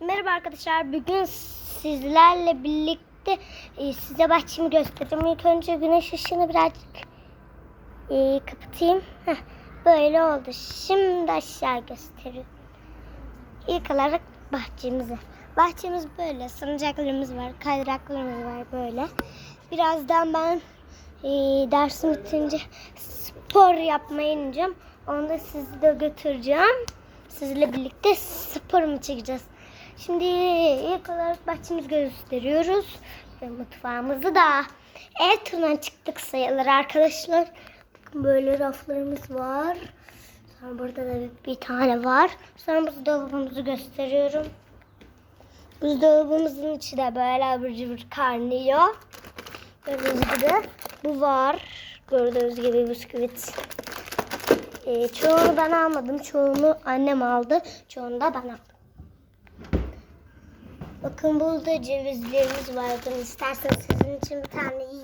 Merhaba arkadaşlar. Bugün sizlerle birlikte e, size bahçemi göstereceğim. İlk önce güneş ışığını birazcık e, kapatayım. Böyle oldu. Şimdi aşağı gösteriyorum. İlk olarak bahçemizi. Bahçemiz böyle. Salıncaklarımız var. Kaydıraklarımız var böyle. Birazdan ben e, dersim bitince spor yapmaya ineceğim. Onu da sizi de götüreceğim. Sizle birlikte spor mu çekeceğiz? Şimdi ilk olarak bahçemizi gösteriyoruz. Ve mutfağımızı da ev turuna çıktık sayılır arkadaşlar. Bakın böyle raflarımız var. Sonra burada da bir, bir tane var. Sonra buzdolabımızı gösteriyorum. Buzdolabımızın içi de böyle abur cubur kaynıyor. Gördüğünüz gibi bu var. Gördüğünüz gibi bisküvit. Ee, çoğunu ben almadım. Çoğunu annem aldı. Çoğunu da ben aldım. Bakın burada cevizlerimiz var. İsterseniz sizin için bir tane yiyeyim.